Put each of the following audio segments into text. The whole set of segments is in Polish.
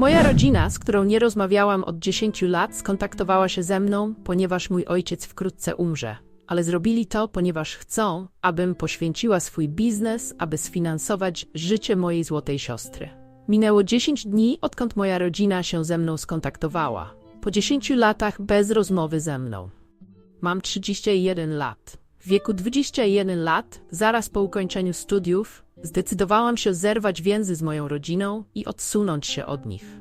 Moja rodzina, z którą nie rozmawiałam od 10 lat, skontaktowała się ze mną, ponieważ mój ojciec wkrótce umrze. Ale zrobili to, ponieważ chcą, abym poświęciła swój biznes, aby sfinansować życie mojej złotej siostry. Minęło 10 dni, odkąd moja rodzina się ze mną skontaktowała. Po 10 latach bez rozmowy ze mną. Mam 31 lat. W wieku 21 lat, zaraz po ukończeniu studiów, zdecydowałam się zerwać więzy z moją rodziną i odsunąć się od nich.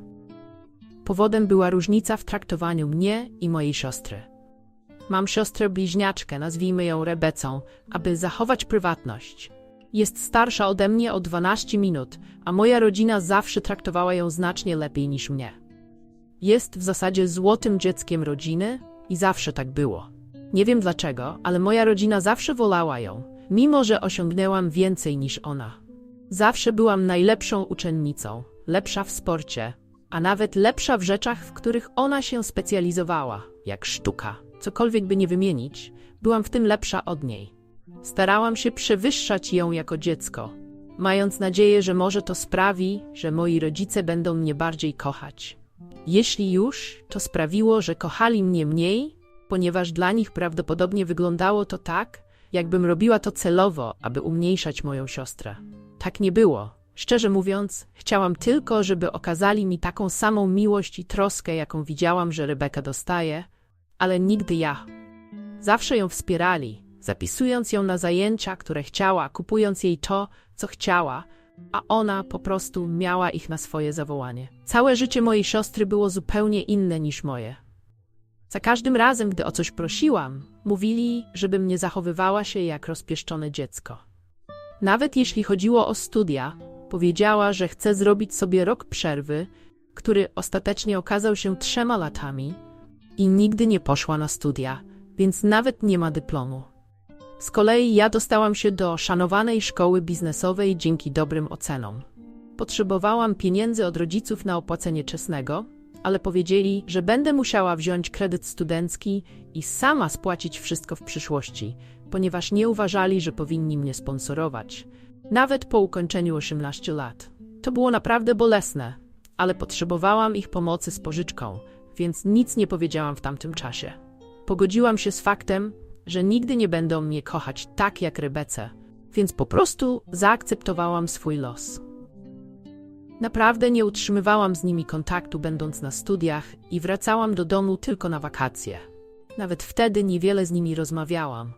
Powodem była różnica w traktowaniu mnie i mojej siostry. Mam siostrę bliźniaczkę, nazwijmy ją Rebecą, aby zachować prywatność. Jest starsza ode mnie o 12 minut, a moja rodzina zawsze traktowała ją znacznie lepiej niż mnie. Jest w zasadzie złotym dzieckiem rodziny i zawsze tak było. Nie wiem dlaczego, ale moja rodzina zawsze wolała ją, mimo że osiągnęłam więcej niż ona. Zawsze byłam najlepszą uczennicą, lepsza w sporcie, a nawet lepsza w rzeczach, w których ona się specjalizowała, jak sztuka. Cokolwiek by nie wymienić, byłam w tym lepsza od niej. Starałam się przewyższać ją jako dziecko, mając nadzieję, że może to sprawi, że moi rodzice będą mnie bardziej kochać. Jeśli już, to sprawiło, że kochali mnie mniej, ponieważ dla nich prawdopodobnie wyglądało to tak, jakbym robiła to celowo, aby umniejszać moją siostrę. Tak nie było. Szczerze mówiąc, chciałam tylko, żeby okazali mi taką samą miłość i troskę, jaką widziałam, że Rebeka dostaje, ale nigdy ja. Zawsze ją wspierali, zapisując ją na zajęcia, które chciała, kupując jej to, co chciała, a ona po prostu miała ich na swoje zawołanie. Całe życie mojej siostry było zupełnie inne niż moje. Za każdym razem, gdy o coś prosiłam, mówili, żebym nie zachowywała się jak rozpieszczone dziecko. Nawet jeśli chodziło o studia, powiedziała, że chce zrobić sobie rok przerwy, który ostatecznie okazał się trzema latami i nigdy nie poszła na studia, więc nawet nie ma dyplomu. Z kolei ja dostałam się do szanowanej szkoły biznesowej dzięki dobrym ocenom. Potrzebowałam pieniędzy od rodziców na opłacenie czesnego, ale powiedzieli, że będę musiała wziąć kredyt studencki i sama spłacić wszystko w przyszłości, ponieważ nie uważali, że powinni mnie sponsorować, nawet po ukończeniu 18 lat. To było naprawdę bolesne, ale potrzebowałam ich pomocy z pożyczką, więc nic nie powiedziałam w tamtym czasie. Pogodziłam się z faktem, że nigdy nie będą mnie kochać tak jak Rebece, więc po prostu zaakceptowałam swój los. Naprawdę nie utrzymywałam z nimi kontaktu, będąc na studiach, i wracałam do domu tylko na wakacje. Nawet wtedy niewiele z nimi rozmawiałam,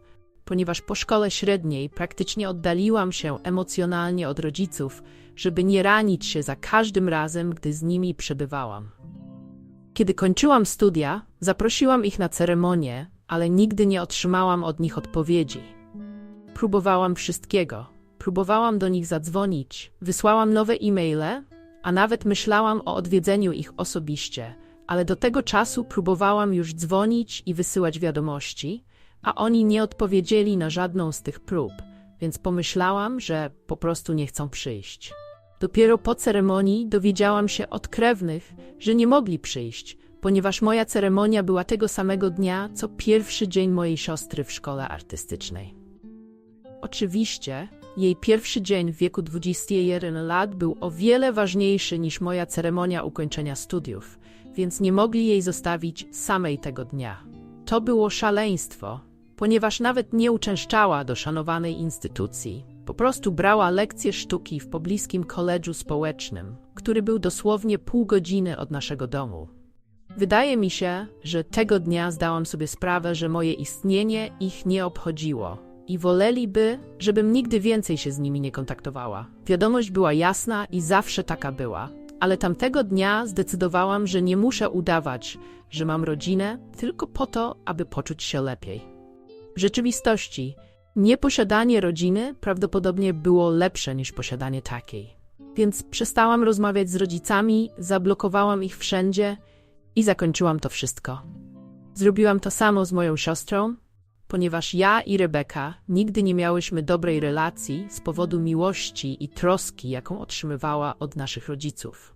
ponieważ po szkole średniej praktycznie oddaliłam się emocjonalnie od rodziców, żeby nie ranić się za każdym razem, gdy z nimi przebywałam. Kiedy kończyłam studia, zaprosiłam ich na ceremonię, ale nigdy nie otrzymałam od nich odpowiedzi. Próbowałam wszystkiego. Próbowałam do nich zadzwonić, wysłałam nowe e-maile, a nawet myślałam o odwiedzeniu ich osobiście, ale do tego czasu próbowałam już dzwonić i wysyłać wiadomości, a oni nie odpowiedzieli na żadną z tych prób, więc pomyślałam, że po prostu nie chcą przyjść. Dopiero po ceremonii dowiedziałam się od krewnych, że nie mogli przyjść, ponieważ moja ceremonia była tego samego dnia, co pierwszy dzień mojej siostry w szkole artystycznej. Oczywiście, jej pierwszy dzień w wieku 21 lat był o wiele ważniejszy niż moja ceremonia ukończenia studiów, więc nie mogli jej zostawić samej tego dnia. To było szaleństwo, ponieważ nawet nie uczęszczała do szanowanej instytucji. Po prostu brała lekcje sztuki w pobliskim koledżu społecznym, który był dosłownie pół godziny od naszego domu. Wydaje mi się, że tego dnia zdałam sobie sprawę, że moje istnienie ich nie obchodziło i woleliby, żebym nigdy więcej się z nimi nie kontaktowała. Wiadomość była jasna i zawsze taka była, ale tamtego dnia zdecydowałam, że nie muszę udawać, że mam rodzinę tylko po to, aby poczuć się lepiej. W rzeczywistości, nieposiadanie rodziny prawdopodobnie było lepsze niż posiadanie takiej. Więc przestałam rozmawiać z rodzicami, zablokowałam ich wszędzie i zakończyłam to wszystko. Zrobiłam to samo z moją siostrą, ponieważ ja i Rebeka nigdy nie miałyśmy dobrej relacji z powodu miłości i troski, jaką otrzymywała od naszych rodziców.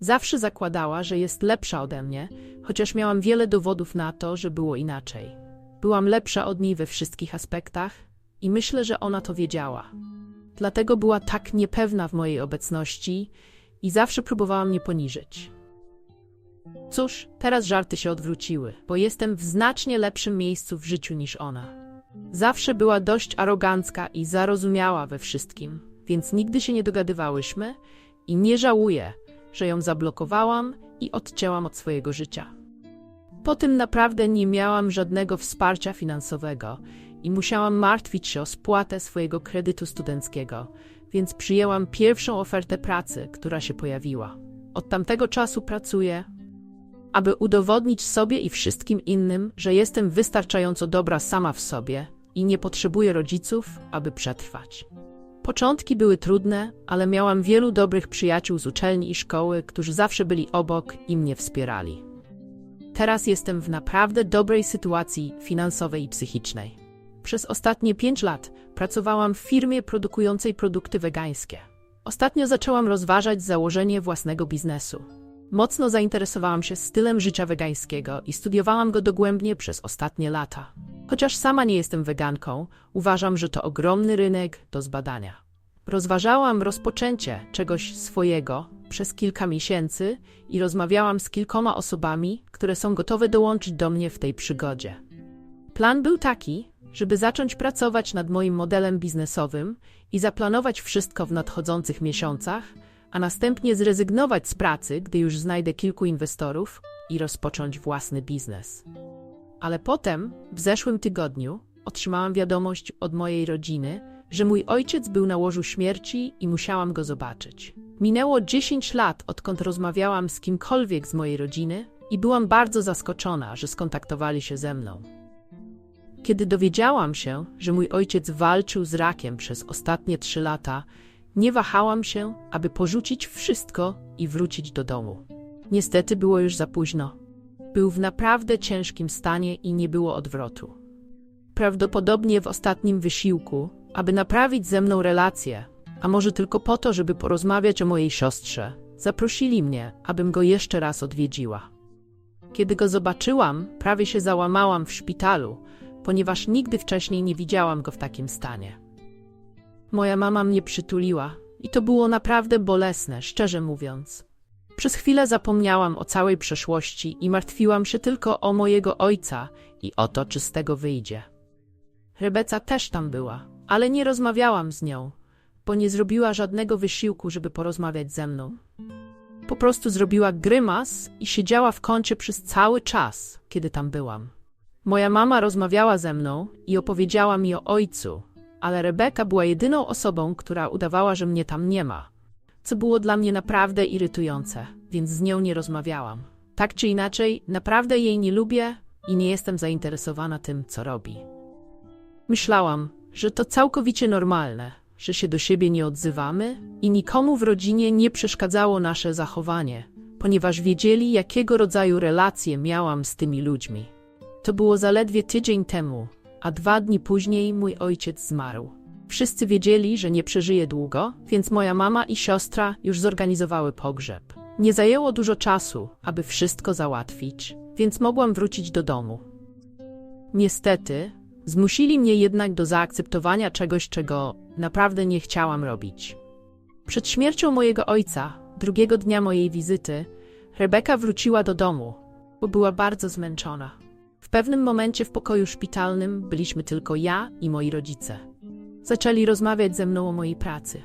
Zawsze zakładała, że jest lepsza ode mnie, chociaż miałam wiele dowodów na to, że było inaczej. Byłam lepsza od niej we wszystkich aspektach i myślę, że ona to wiedziała. Dlatego była tak niepewna w mojej obecności i zawsze próbowała mnie poniżyć. Cóż, teraz żarty się odwróciły, bo jestem w znacznie lepszym miejscu w życiu niż ona. Zawsze była dość arogancka i zarozumiała we wszystkim, więc nigdy się nie dogadywałyśmy i nie żałuję, że ją zablokowałam i odcięłam od swojego życia. Po tym naprawdę nie miałam żadnego wsparcia finansowego i musiałam martwić się o spłatę swojego kredytu studenckiego, więc przyjęłam pierwszą ofertę pracy, która się pojawiła. Od tamtego czasu pracuję, aby udowodnić sobie i wszystkim innym, że jestem wystarczająco dobra sama w sobie i nie potrzebuję rodziców, aby przetrwać. Początki były trudne, ale miałam wielu dobrych przyjaciół z uczelni i szkoły, którzy zawsze byli obok i mnie wspierali. Teraz jestem w naprawdę dobrej sytuacji finansowej i psychicznej. Przez ostatnie pięć lat pracowałam w firmie produkującej produkty wegańskie. Ostatnio zaczęłam rozważać założenie własnego biznesu. Mocno zainteresowałam się stylem życia wegańskiego i studiowałam go dogłębnie przez ostatnie lata. Chociaż sama nie jestem weganką, uważam, że to ogromny rynek do zbadania. Rozważałam rozpoczęcie czegoś swojego przez kilka miesięcy i rozmawiałam z kilkoma osobami, które są gotowe dołączyć do mnie w tej przygodzie. Plan był taki, żeby zacząć pracować nad moim modelem biznesowym i zaplanować wszystko w nadchodzących miesiącach, a następnie zrezygnować z pracy, gdy już znajdę kilku inwestorów i rozpocząć własny biznes. Ale potem, w zeszłym tygodniu, otrzymałam wiadomość od mojej rodziny, że mój ojciec był na łożu śmierci i musiałam go zobaczyć. Minęło 10 lat, odkąd rozmawiałam z kimkolwiek z mojej rodziny i byłam bardzo zaskoczona, że skontaktowali się ze mną. Kiedy dowiedziałam się, że mój ojciec walczył z rakiem przez ostatnie trzy lata, nie wahałam się, aby porzucić wszystko i wrócić do domu. Niestety było już za późno. Był w naprawdę ciężkim stanie i nie było odwrotu. Prawdopodobnie w ostatnim wysiłku, aby naprawić ze mną relacje, a może tylko po to, żeby porozmawiać o mojej siostrze, zaprosili mnie, abym go jeszcze raz odwiedziła. Kiedy go zobaczyłam, prawie się załamałam w szpitalu, ponieważ nigdy wcześniej nie widziałam go w takim stanie. Moja mama mnie przytuliła i to było naprawdę bolesne, szczerze mówiąc. Przez chwilę zapomniałam o całej przeszłości i martwiłam się tylko o mojego ojca i o to, czy z tego wyjdzie. Rebeca też tam była, ale nie rozmawiałam z nią, bo nie zrobiła żadnego wysiłku, żeby porozmawiać ze mną. Po prostu zrobiła grymas i siedziała w kącie przez cały czas, kiedy tam byłam. Moja mama rozmawiała ze mną i opowiedziała mi o ojcu, ale Rebeka była jedyną osobą, która udawała, że mnie tam nie ma, co było dla mnie naprawdę irytujące, więc z nią nie rozmawiałam. Tak czy inaczej, naprawdę jej nie lubię i nie jestem zainteresowana tym, co robi. Myślałam, że to całkowicie normalne, że się do siebie nie odzywamy i nikomu w rodzinie nie przeszkadzało nasze zachowanie, ponieważ wiedzieli, jakiego rodzaju relacje miałam z tymi ludźmi. To było zaledwie tydzień temu, a dwa dni później mój ojciec zmarł. Wszyscy wiedzieli, że nie przeżyje długo, więc moja mama i siostra już zorganizowały pogrzeb. Nie zajęło dużo czasu, aby wszystko załatwić, więc mogłam wrócić do domu. Niestety, zmusili mnie jednak do zaakceptowania czegoś, czego naprawdę nie chciałam robić. Przed śmiercią mojego ojca, drugiego dnia mojej wizyty, Rebeka wróciła do domu, bo była bardzo zmęczona. Pewnym momencie w pokoju szpitalnym byliśmy tylko ja i moi rodzice. Zaczęli rozmawiać ze mną o mojej pracy.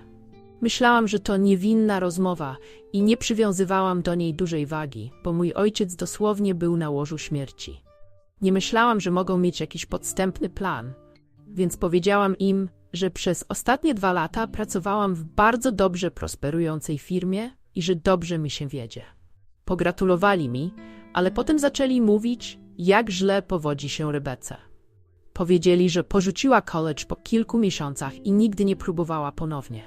Myślałam, że to niewinna rozmowa i nie przywiązywałam do niej dużej wagi, bo mój ojciec dosłownie był na łożu śmierci. Nie myślałam, że mogą mieć jakiś podstępny plan, więc powiedziałam im, że przez ostatnie dwa lata pracowałam w bardzo dobrze prosperującej firmie i że dobrze mi się wiedzie. Pogratulowali mi, ale potem zaczęli mówić, jak źle powodzi się Rebece. Powiedzieli, że porzuciła college po kilku miesiącach i nigdy nie próbowała ponownie.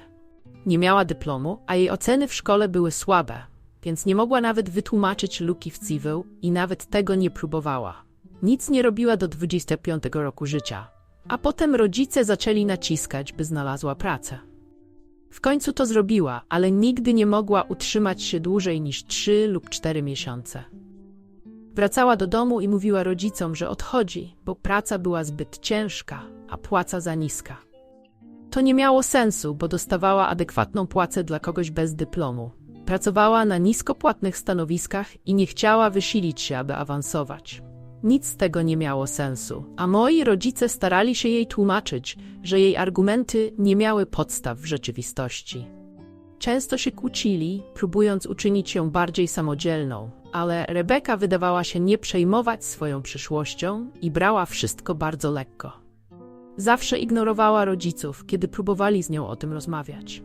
Nie miała dyplomu, a jej oceny w szkole były słabe, więc nie mogła nawet wytłumaczyć luki w civil i nawet tego nie próbowała. Nic nie robiła do 25 roku życia, a potem rodzice zaczęli naciskać, by znalazła pracę. W końcu to zrobiła, ale nigdy nie mogła utrzymać się dłużej niż 3 lub 4 miesiące. Wracała do domu i mówiła rodzicom, że odchodzi, bo praca była zbyt ciężka, a płaca za niska. To nie miało sensu, bo dostawała adekwatną płacę dla kogoś bez dyplomu. Pracowała na niskopłatnych stanowiskach i nie chciała wysilić się, aby awansować. Nic z tego nie miało sensu, a moi rodzice starali się jej tłumaczyć, że jej argumenty nie miały podstaw w rzeczywistości. Często się kłócili, próbując uczynić ją bardziej samodzielną, ale Rebeka wydawała się nie przejmować swoją przyszłością i brała wszystko bardzo lekko. Zawsze ignorowała rodziców, kiedy próbowali z nią o tym rozmawiać.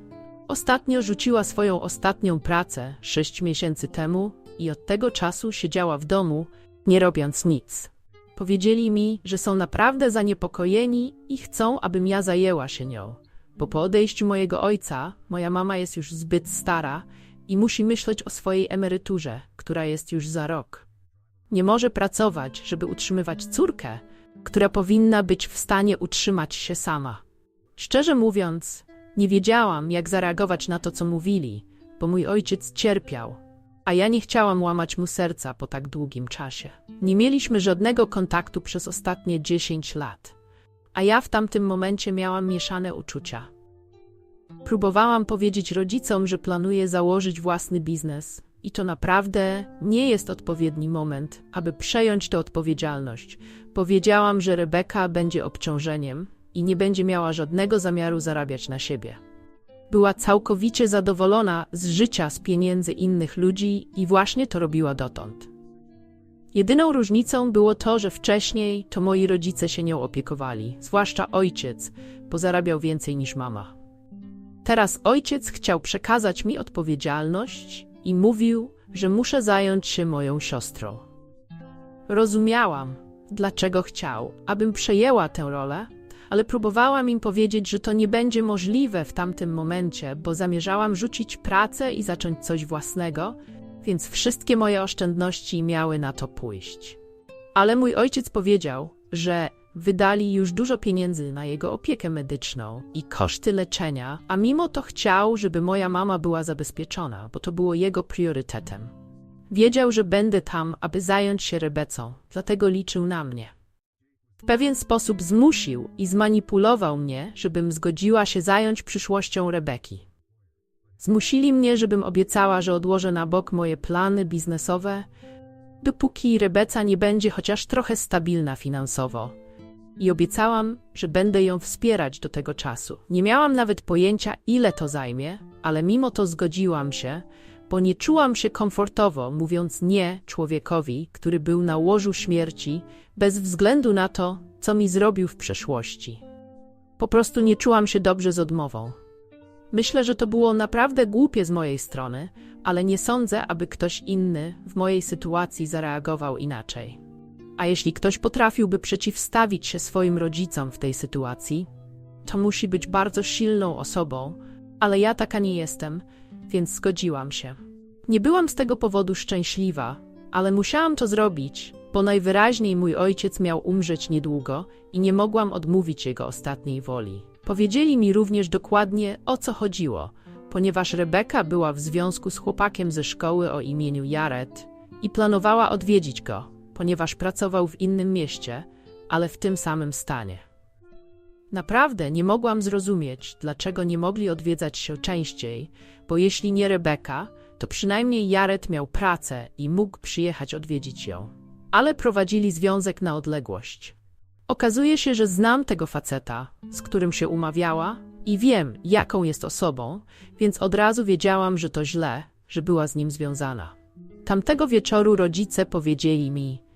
Ostatnio rzuciła swoją ostatnią pracę sześć miesięcy temu i od tego czasu siedziała w domu, nie robiąc nic. Powiedzieli mi, że są naprawdę zaniepokojeni i chcą, abym ja zajęła się nią, bo po odejściu mojego ojca moja mama jest już zbyt stara i musi myśleć o swojej emeryturze, która jest już za rok. Nie może pracować, żeby utrzymywać córkę, która powinna być w stanie utrzymać się sama. Szczerze mówiąc, nie wiedziałam, jak zareagować na to, co mówili, bo mój ojciec cierpiał, a ja nie chciałam łamać mu serca po tak długim czasie. Nie mieliśmy żadnego kontaktu przez ostatnie 10 lat, a ja w tamtym momencie miałam mieszane uczucia. Próbowałam powiedzieć rodzicom, że planuję założyć własny biznes, i to naprawdę nie jest odpowiedni moment, aby przejąć tę odpowiedzialność. Powiedziałam, że Rebeka będzie obciążeniem i nie będzie miała żadnego zamiaru zarabiać na siebie. Była całkowicie zadowolona z życia z pieniędzy innych ludzi i właśnie to robiła dotąd. Jedyną różnicą było to, że wcześniej to moi rodzice się nią opiekowali, zwłaszcza ojciec, bo zarabiał więcej niż mama. Teraz ojciec chciał przekazać mi odpowiedzialność i mówił, że muszę zająć się moją siostrą. Rozumiałam, dlaczego chciał, abym przejęła tę rolę, ale próbowałam im powiedzieć, że to nie będzie możliwe w tamtym momencie, bo zamierzałam rzucić pracę i zacząć coś własnego, więc wszystkie moje oszczędności miały na to pójść. Ale mój ojciec powiedział, że wydali już dużo pieniędzy na jego opiekę medyczną i koszty leczenia, a mimo to chciał, żeby moja mama była zabezpieczona, bo to było jego priorytetem. Wiedział, że będę tam, aby zająć się Rebecą, dlatego liczył na mnie. W pewien sposób zmusił i zmanipulował mnie, żebym zgodziła się zająć przyszłością Rebeki. Zmusili mnie, żebym obiecała, że odłożę na bok moje plany biznesowe, dopóki Rebeca nie będzie chociaż trochę stabilna finansowo. I obiecałam, że będę ją wspierać do tego czasu. Nie miałam nawet pojęcia, ile to zajmie, ale mimo to zgodziłam się, bo nie czułam się komfortowo mówiąc nie człowiekowi, który był na łożu śmierci, bez względu na to, co mi zrobił w przeszłości. Po prostu nie czułam się dobrze z odmową. Myślę, że to było naprawdę głupie z mojej strony, ale nie sądzę, aby ktoś inny w mojej sytuacji zareagował inaczej. A jeśli ktoś potrafiłby przeciwstawić się swoim rodzicom w tej sytuacji, to musi być bardzo silną osobą, ale ja taka nie jestem, więc zgodziłam się. Nie byłam z tego powodu szczęśliwa, ale musiałam to zrobić, bo najwyraźniej mój ojciec miał umrzeć niedługo i nie mogłam odmówić jego ostatniej woli. Powiedzieli mi również dokładnie o co chodziło, ponieważ Rebeka była w związku z chłopakiem ze szkoły o imieniu Jared i planowała odwiedzić go, ponieważ pracował w innym mieście, ale w tym samym stanie. Naprawdę nie mogłam zrozumieć, dlaczego nie mogli odwiedzać się częściej, bo jeśli nie Rebeka, to przynajmniej Jared miał pracę i mógł przyjechać odwiedzić ją. Ale prowadzili związek na odległość. Okazuje się, że znam tego faceta, z którym się umawiała i wiem, jaką jest osobą, więc od razu wiedziałam, że to źle, że była z nim związana. Tamtego wieczoru rodzice powiedzieli mi,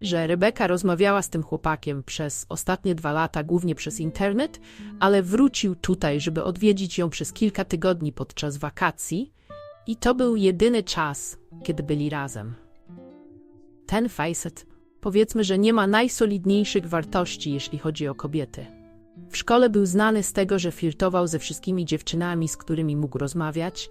że Rebeka rozmawiała z tym chłopakiem przez ostatnie dwa lata, głównie przez internet, ale wrócił tutaj, żeby odwiedzić ją przez kilka tygodni podczas wakacji i to był jedyny czas, kiedy byli razem. Ten facet, powiedzmy, że nie ma najsolidniejszych wartości, jeśli chodzi o kobiety. W szkole był znany z tego, że flirtował ze wszystkimi dziewczynami, z którymi mógł rozmawiać,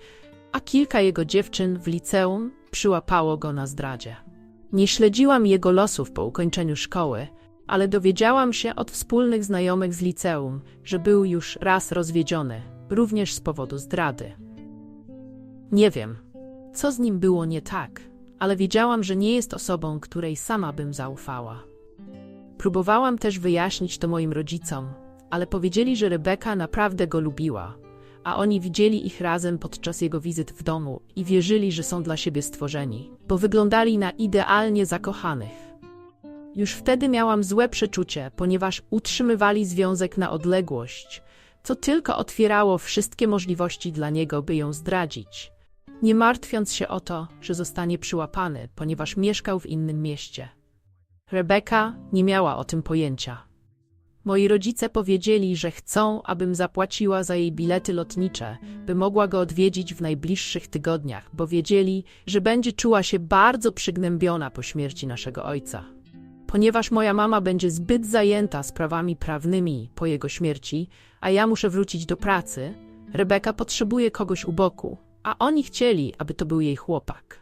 a kilka jego dziewczyn w liceum przyłapało go na zdradzie. Nie śledziłam jego losów po ukończeniu szkoły, ale dowiedziałam się od wspólnych znajomych z liceum, że był już raz rozwiedziony, również z powodu zdrady. Nie wiem, co z nim było nie tak, ale wiedziałam, że nie jest osobą, której sama bym zaufała. Próbowałam też wyjaśnić to moim rodzicom, ale powiedzieli, że Rebeka naprawdę go lubiła, a oni widzieli ich razem podczas jego wizyt w domu i wierzyli, że są dla siebie stworzeni, bo wyglądali na idealnie zakochanych. Już wtedy miałam złe przeczucie, ponieważ utrzymywali związek na odległość, co tylko otwierało wszystkie możliwości dla niego, by ją zdradzić. Nie martwiąc się o to, że zostanie przyłapany, ponieważ mieszkał w innym mieście. Rebeka nie miała o tym pojęcia. Moi rodzice powiedzieli, że chcą, abym zapłaciła za jej bilety lotnicze, by mogła go odwiedzić w najbliższych tygodniach, bo wiedzieli, że będzie czuła się bardzo przygnębiona po śmierci naszego ojca. Ponieważ moja mama będzie zbyt zajęta sprawami prawnymi po jego śmierci, a ja muszę wrócić do pracy, Rebeka potrzebuje kogoś u boku, a oni chcieli, aby to był jej chłopak.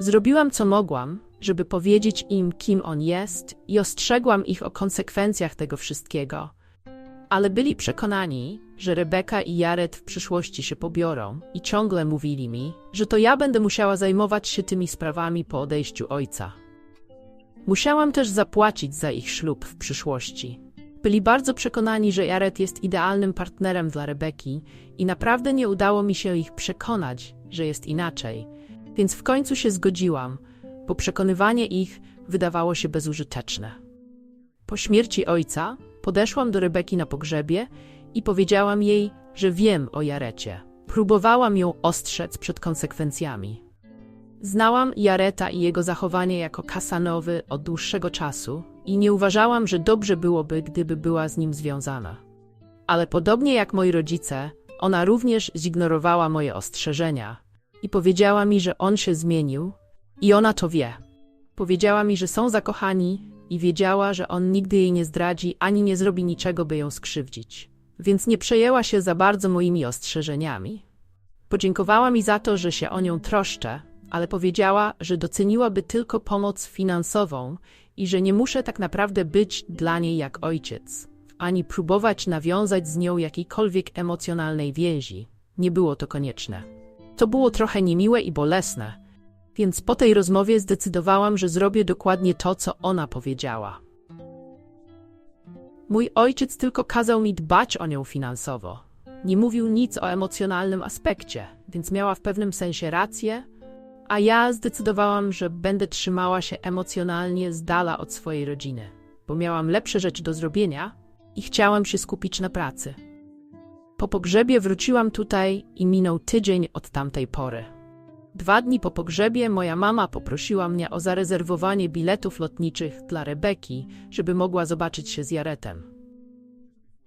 Zrobiłam co mogłam, żeby powiedzieć im, kim on jest, i ostrzegłam ich o konsekwencjach tego wszystkiego. Ale byli przekonani, że Rebeka i Jared w przyszłości się pobiorą i ciągle mówili mi, że to ja będę musiała zajmować się tymi sprawami po odejściu ojca. Musiałam też zapłacić za ich ślub w przyszłości. Byli bardzo przekonani, że Jared jest idealnym partnerem dla Rebeki i naprawdę nie udało mi się ich przekonać, że jest inaczej. Więc w końcu się zgodziłam, bo przekonywanie ich wydawało się bezużyteczne. Po śmierci ojca podeszłam do Rebeki na pogrzebie i powiedziałam jej, że wiem o Jarecie. Próbowałam ją ostrzec przed konsekwencjami. Znałam Jareta i jego zachowanie jako kasanowy od dłuższego czasu i nie uważałam, że dobrze byłoby, gdyby była z nim związana. Ale podobnie jak moi rodzice, ona również zignorowała moje ostrzeżenia i powiedziała mi, że on się zmienił i ona to wie. Powiedziała mi, że są zakochani i wiedziała, że on nigdy jej nie zdradzi ani nie zrobi niczego, by ją skrzywdzić. Więc nie przejęła się za bardzo moimi ostrzeżeniami. Podziękowała mi za to, że się o nią troszczę, ale powiedziała, że doceniłaby tylko pomoc finansową i że nie muszę tak naprawdę być dla niej jak ojciec, ani próbować nawiązać z nią jakiejkolwiek emocjonalnej więzi. Nie było to konieczne. To było trochę niemiłe i bolesne, więc po tej rozmowie zdecydowałam, że zrobię dokładnie to, co ona powiedziała. Mój ojciec tylko kazał mi dbać o nią finansowo. Nie mówił nic o emocjonalnym aspekcie, więc miała w pewnym sensie rację, a ja zdecydowałam, że będę trzymała się emocjonalnie z dala od swojej rodziny, bo miałam lepsze rzeczy do zrobienia i chciałam się skupić na pracy. Po pogrzebie wróciłam tutaj i minął tydzień od tamtej pory. Dwa dni po pogrzebie moja mama poprosiła mnie o zarezerwowanie biletów lotniczych dla Rebeki, żeby mogła zobaczyć się z Jaretem.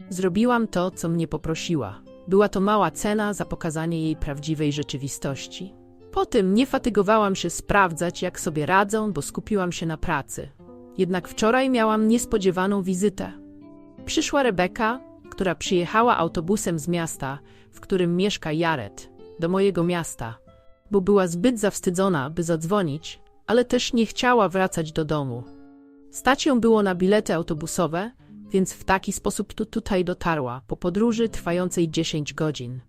Zrobiłam to, co mnie poprosiła. Była to mała cena za pokazanie jej prawdziwej rzeczywistości. Po tym nie fatygowałam się sprawdzać, jak sobie radzą, bo skupiłam się na pracy. Jednak wczoraj miałam niespodziewaną wizytę. Przyszła Rebeka, która przyjechała autobusem z miasta, w którym mieszka Jared, do mojego miasta, bo była zbyt zawstydzona, by zadzwonić, ale też nie chciała wracać do domu. Stać ją było na bilety autobusowe, więc w taki sposób tu tutaj dotarła, po podróży trwającej 10 godzin.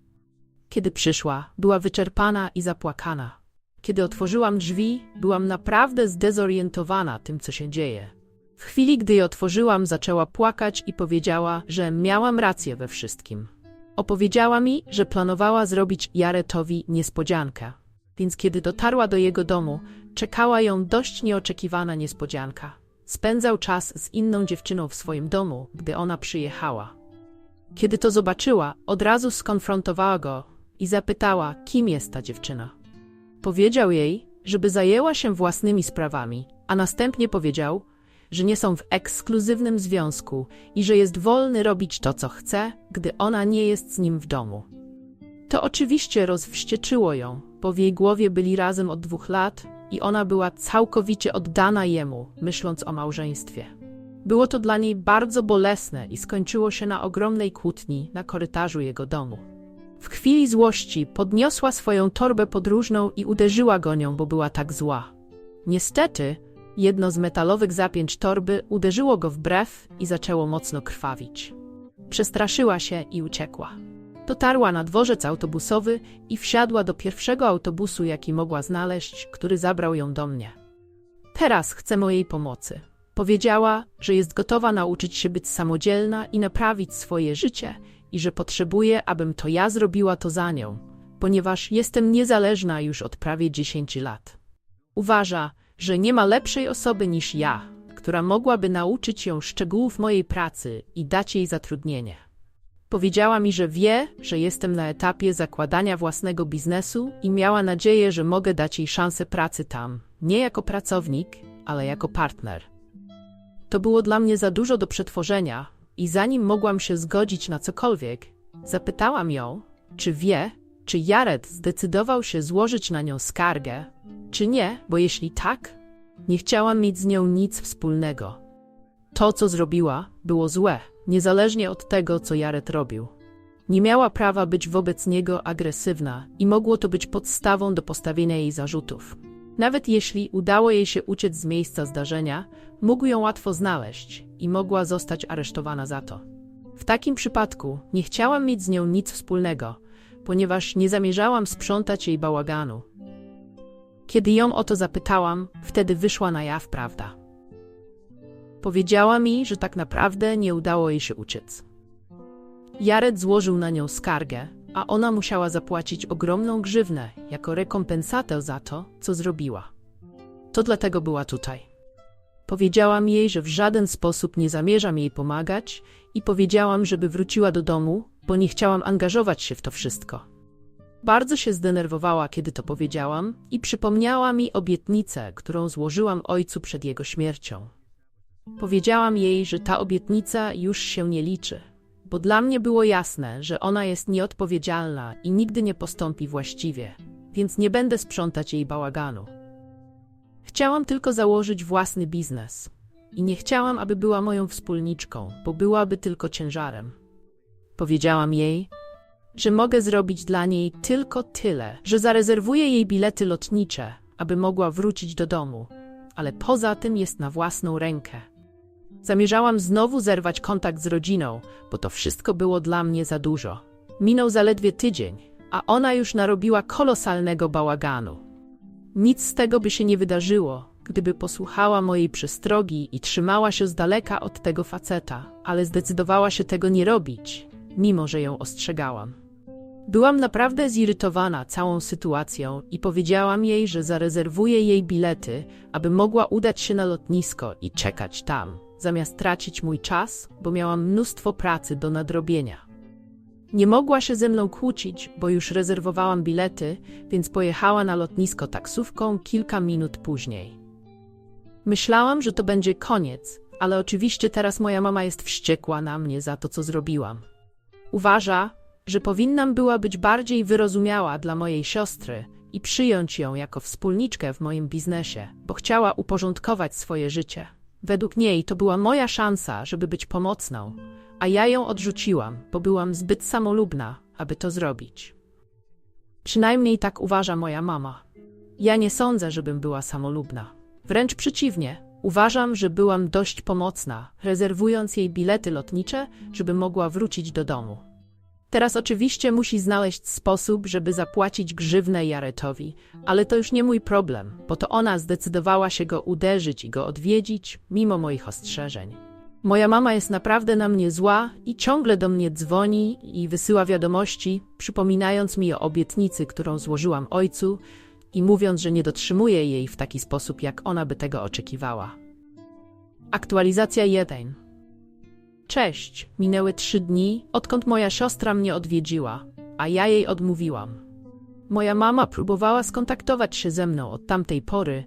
Kiedy przyszła, była wyczerpana i zapłakana. Kiedy otworzyłam drzwi, byłam naprawdę zdezorientowana tym, co się dzieje. W chwili, gdy je otworzyłam, zaczęła płakać i powiedziała, że miałam rację we wszystkim. Opowiedziała mi, że planowała zrobić Jaretowi niespodziankę, więc kiedy dotarła do jego domu, czekała ją dość nieoczekiwana niespodzianka. Spędzał czas z inną dziewczyną w swoim domu, gdy ona przyjechała. Kiedy to zobaczyła, od razu skonfrontowała go i zapytała, kim jest ta dziewczyna. Powiedział jej, żeby zajęła się własnymi sprawami, a następnie powiedział, że nie są w ekskluzywnym związku i że jest wolny robić to, co chce, gdy ona nie jest z nim w domu. To oczywiście rozwścieczyło ją, bo w jej głowie byli razem od dwóch lat i ona była całkowicie oddana jemu, myśląc o małżeństwie. Było to dla niej bardzo bolesne i skończyło się na ogromnej kłótni na korytarzu jego domu. W chwili złości podniosła swoją torbę podróżną i uderzyła go nią, bo była tak zła. Niestety, jedno z metalowych zapięć torby uderzyło go w i zaczęło mocno krwawić. Przestraszyła się i uciekła. Dotarła na dworzec autobusowy i wsiadła do pierwszego autobusu, jaki mogła znaleźć, który zabrał ją do mnie. Teraz chcę mojej pomocy. Powiedziała, że jest gotowa nauczyć się być samodzielna i naprawić swoje życie i że potrzebuje, abym to ja zrobiła to za nią, ponieważ jestem niezależna już od prawie 10 lat. Uważa, że nie ma lepszej osoby niż ja, która mogłaby nauczyć ją szczegółów mojej pracy i dać jej zatrudnienie. Powiedziała mi, że wie, że jestem na etapie zakładania własnego biznesu i miała nadzieję, że mogę dać jej szansę pracy tam, nie jako pracownik, ale jako partner. To było dla mnie za dużo do przetworzenia i zanim mogłam się zgodzić na cokolwiek, zapytałam ją, czy wie, czy Jared zdecydował się złożyć na nią skargę, czy nie, bo jeśli tak, nie chciałam mieć z nią nic wspólnego. To, co zrobiła, było złe, niezależnie od tego, co Jared robił. Nie miała prawa być wobec niego agresywna i mogło to być podstawą do postawienia jej zarzutów. Nawet jeśli udało jej się uciec z miejsca zdarzenia, mógł ją łatwo znaleźć i mogła zostać aresztowana za to. W takim przypadku nie chciałam mieć z nią nic wspólnego, ponieważ nie zamierzałam sprzątać jej bałaganu. Kiedy ją o to zapytałam, wtedy wyszła na jaw prawda. Powiedziała mi, że tak naprawdę nie udało jej się uciec. Jared złożył na nią skargę, a ona musiała zapłacić ogromną grzywnę jako rekompensatę za to, co zrobiła. To dlatego była tutaj. Powiedziałam jej, że w żaden sposób nie zamierzam jej pomagać i powiedziałam, żeby wróciła do domu, bo nie chciałam angażować się w to wszystko. Bardzo się zdenerwowała, kiedy to powiedziałam i przypomniała mi obietnicę, którą złożyłam ojcu przed jego śmiercią. Powiedziałam jej, że ta obietnica już się nie liczy, bo dla mnie było jasne, że ona jest nieodpowiedzialna i nigdy nie postąpi właściwie, więc nie będę sprzątać jej bałaganu. Chciałam tylko założyć własny biznes i nie chciałam, aby była moją wspólniczką, bo byłaby tylko ciężarem. Powiedziałam jej, że mogę zrobić dla niej tylko tyle, że zarezerwuję jej bilety lotnicze, aby mogła wrócić do domu, ale poza tym jest na własną rękę. Zamierzałam znowu zerwać kontakt z rodziną, bo to wszystko było dla mnie za dużo. Minął zaledwie tydzień, a ona już narobiła kolosalnego bałaganu. Nic z tego by się nie wydarzyło, gdyby posłuchała mojej przestrogi i trzymała się z daleka od tego faceta, ale zdecydowała się tego nie robić, mimo że ją ostrzegałam. Byłam naprawdę zirytowana całą sytuacją i powiedziałam jej, że zarezerwuję jej bilety, aby mogła udać się na lotnisko i czekać tam, zamiast tracić mój czas, bo miałam mnóstwo pracy do nadrobienia. Nie mogła się ze mną kłócić, bo już rezerwowałam bilety, więc pojechała na lotnisko taksówką kilka minut później. Myślałam, że to będzie koniec, ale oczywiście teraz moja mama jest wściekła na mnie za to, co zrobiłam. Uważa, że powinnam była być bardziej wyrozumiała dla mojej siostry i przyjąć ją jako wspólniczkę w moim biznesie, bo chciała uporządkować swoje życie. Według niej to była moja szansa, żeby być pomocną, a ja ją odrzuciłam, bo byłam zbyt samolubna, aby to zrobić. Przynajmniej tak uważa moja mama. Ja nie sądzę, żebym była samolubna. Wręcz przeciwnie, uważam, że byłam dość pomocna, rezerwując jej bilety lotnicze, żeby mogła wrócić do domu. Teraz oczywiście musi znaleźć sposób, żeby zapłacić grzywnę Jaretowi, ale to już nie mój problem, bo to ona zdecydowała się go uderzyć i go odwiedzić, mimo moich ostrzeżeń. Moja mama jest naprawdę na mnie zła i ciągle do mnie dzwoni i wysyła wiadomości, przypominając mi o obietnicy, którą złożyłam ojcu i mówiąc, że nie dotrzymuję jej w taki sposób, jak ona by tego oczekiwała. Aktualizacja 1 Cześć, minęły trzy dni, odkąd moja siostra mnie odwiedziła, a ja jej odmówiłam. Moja mama próbowała skontaktować się ze mną od tamtej pory,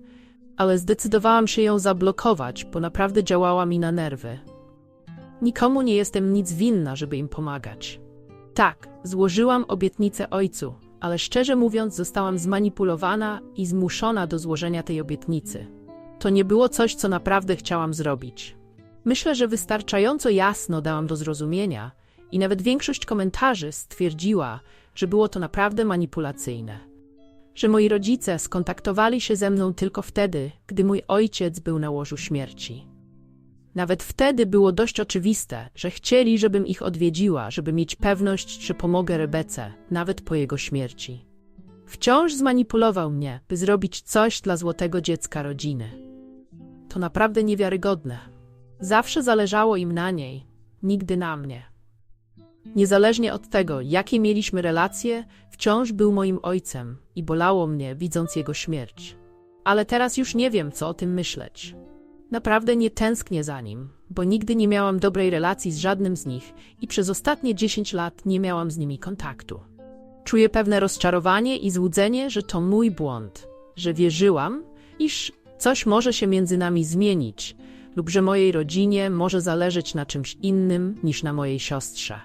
ale zdecydowałam się ją zablokować, bo naprawdę działała mi na nerwy. Nikomu nie jestem nic winna, żeby im pomagać. Tak, złożyłam obietnicę ojcu, ale szczerze mówiąc, zostałam zmanipulowana i zmuszona do złożenia tej obietnicy. To nie było coś, co naprawdę chciałam zrobić. Myślę, że wystarczająco jasno dałam do zrozumienia i nawet większość komentarzy stwierdziła, że było to naprawdę manipulacyjne. Że moi rodzice skontaktowali się ze mną tylko wtedy, gdy mój ojciec był na łożu śmierci. Nawet wtedy było dość oczywiste, że chcieli, żebym ich odwiedziła, żeby mieć pewność, że pomogę Rebece, nawet po jego śmierci. Wciąż zmanipulował mnie, by zrobić coś dla złotego dziecka rodziny. To naprawdę niewiarygodne. Zawsze zależało im na niej, nigdy na mnie. Niezależnie od tego, jakie mieliśmy relacje, wciąż był moim ojcem i bolało mnie, widząc jego śmierć. Ale teraz już nie wiem, co o tym myśleć. Naprawdę nie tęsknię za nim, bo nigdy nie miałam dobrej relacji z żadnym z nich i przez ostatnie 10 lat nie miałam z nimi kontaktu. Czuję pewne rozczarowanie i złudzenie, że to mój błąd, że wierzyłam, iż coś może się między nami zmienić, lub że mojej rodzinie może zależeć na czymś innym niż na mojej siostrze.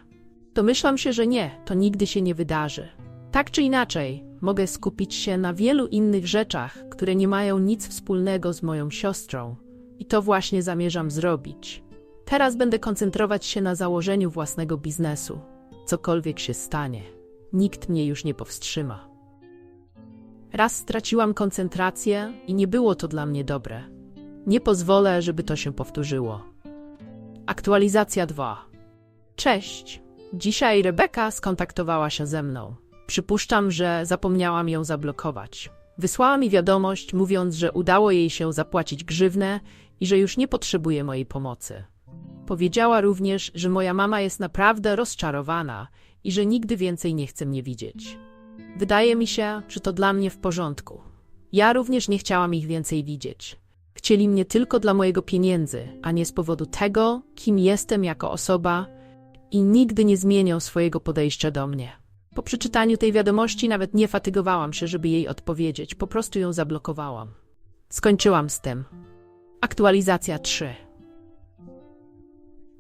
Domyślam się, że nie, to nigdy się nie wydarzy. Tak czy inaczej, mogę skupić się na wielu innych rzeczach, które nie mają nic wspólnego z moją siostrą. I to właśnie zamierzam zrobić. Teraz będę koncentrować się na założeniu własnego biznesu. Cokolwiek się stanie, nikt mnie już nie powstrzyma. Raz straciłam koncentrację i nie było to dla mnie dobre. Nie pozwolę, żeby to się powtórzyło. Aktualizacja 2. Cześć. Dzisiaj Rebeka skontaktowała się ze mną. Przypuszczam, że zapomniałam ją zablokować. Wysłała mi wiadomość, mówiąc, że udało jej się zapłacić grzywnę i że już nie potrzebuje mojej pomocy. Powiedziała również, że moja mama jest naprawdę rozczarowana i że nigdy więcej nie chce mnie widzieć. Wydaje mi się, że to dla mnie w porządku. Ja również nie chciałam ich więcej widzieć. Chcieli mnie tylko dla mojego pieniędzy, a nie z powodu tego, kim jestem jako osoba i nigdy nie zmienią swojego podejścia do mnie. Po przeczytaniu tej wiadomości nawet nie fatygowałam się, żeby jej odpowiedzieć, po prostu ją zablokowałam. Skończyłam z tym. Aktualizacja 3.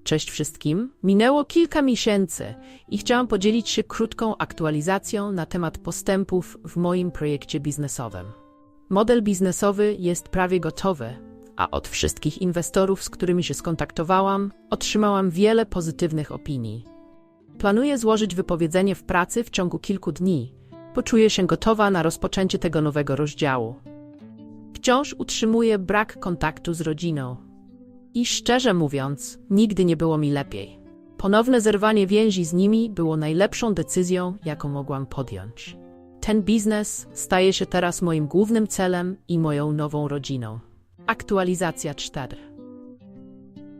Cześć wszystkim. Minęło kilka miesięcy i chciałam podzielić się krótką aktualizacją na temat postępów w moim projekcie biznesowym. Model biznesowy jest prawie gotowy, a od wszystkich inwestorów, z którymi się skontaktowałam, otrzymałam wiele pozytywnych opinii. Planuję złożyć wypowiedzenie w pracy w ciągu kilku dni. Poczuję się gotowa na rozpoczęcie tego nowego rozdziału. Wciąż utrzymuję brak kontaktu z rodziną. I szczerze mówiąc, nigdy nie było mi lepiej. Ponowne zerwanie więzi z nimi było najlepszą decyzją, jaką mogłam podjąć. Ten biznes staje się teraz moim głównym celem i moją nową rodziną. Aktualizacja 4.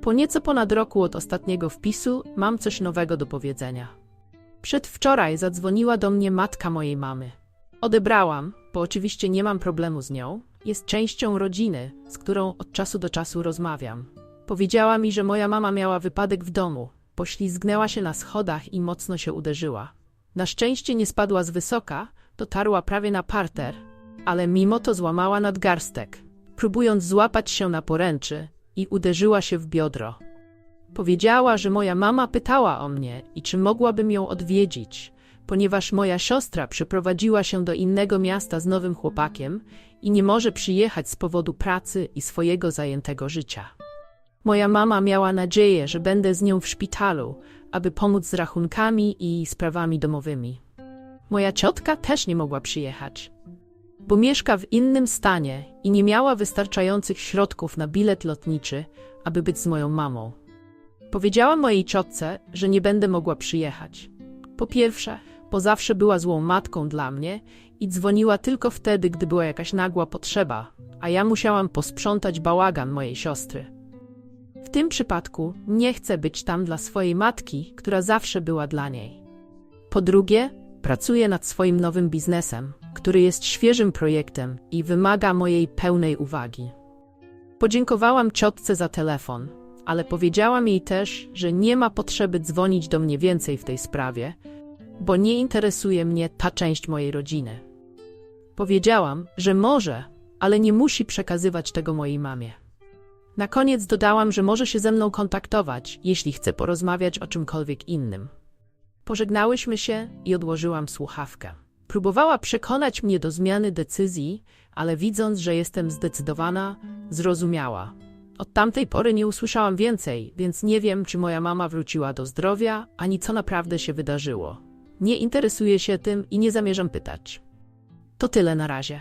Po nieco ponad roku od ostatniego wpisu mam coś nowego do powiedzenia. Przedwczoraj zadzwoniła do mnie matka mojej mamy. Odebrałam, bo oczywiście nie mam problemu z nią. Jest częścią rodziny, z którą od czasu do czasu rozmawiam. Powiedziała mi, że moja mama miała wypadek w domu. Poślizgnęła się na schodach i mocno się uderzyła. Na szczęście nie spadła z wysoka, dotarła prawie na parter, ale mimo to złamała nadgarstek, próbując złapać się na poręczy i uderzyła się w biodro. Powiedziała, że moja mama pytała o mnie i czy mogłabym ją odwiedzić, ponieważ moja siostra przeprowadziła się do innego miasta z nowym chłopakiem i nie może przyjechać z powodu pracy i swojego zajętego życia. Moja mama miała nadzieję, że będę z nią w szpitalu, aby pomóc z rachunkami i sprawami domowymi. Moja ciotka też nie mogła przyjechać, bo mieszka w innym stanie i nie miała wystarczających środków na bilet lotniczy, aby być z moją mamą. Powiedziałam mojej ciotce, że nie będę mogła przyjechać. Po pierwsze, bo zawsze była złą matką dla mnie i dzwoniła tylko wtedy, gdy była jakaś nagła potrzeba, a ja musiałam posprzątać bałagan mojej siostry. W tym przypadku nie chcę być tam dla swojej matki, która zawsze była dla niej. Po drugie, pracuję nad swoim nowym biznesem, który jest świeżym projektem i wymaga mojej pełnej uwagi. Podziękowałam ciotce za telefon, ale powiedziałam jej też, że nie ma potrzeby dzwonić do mnie więcej w tej sprawie, bo nie interesuje mnie ta część mojej rodziny. Powiedziałam, że może, ale nie musi przekazywać tego mojej mamie. Na koniec dodałam, że może się ze mną kontaktować, jeśli chce porozmawiać o czymkolwiek innym. Pożegnałyśmy się i odłożyłam słuchawkę. Próbowała przekonać mnie do zmiany decyzji, ale widząc, że jestem zdecydowana, zrozumiała. Od tamtej pory nie usłyszałam więcej, więc nie wiem, czy moja mama wróciła do zdrowia, ani co naprawdę się wydarzyło. Nie interesuję się tym i nie zamierzam pytać. To tyle na razie.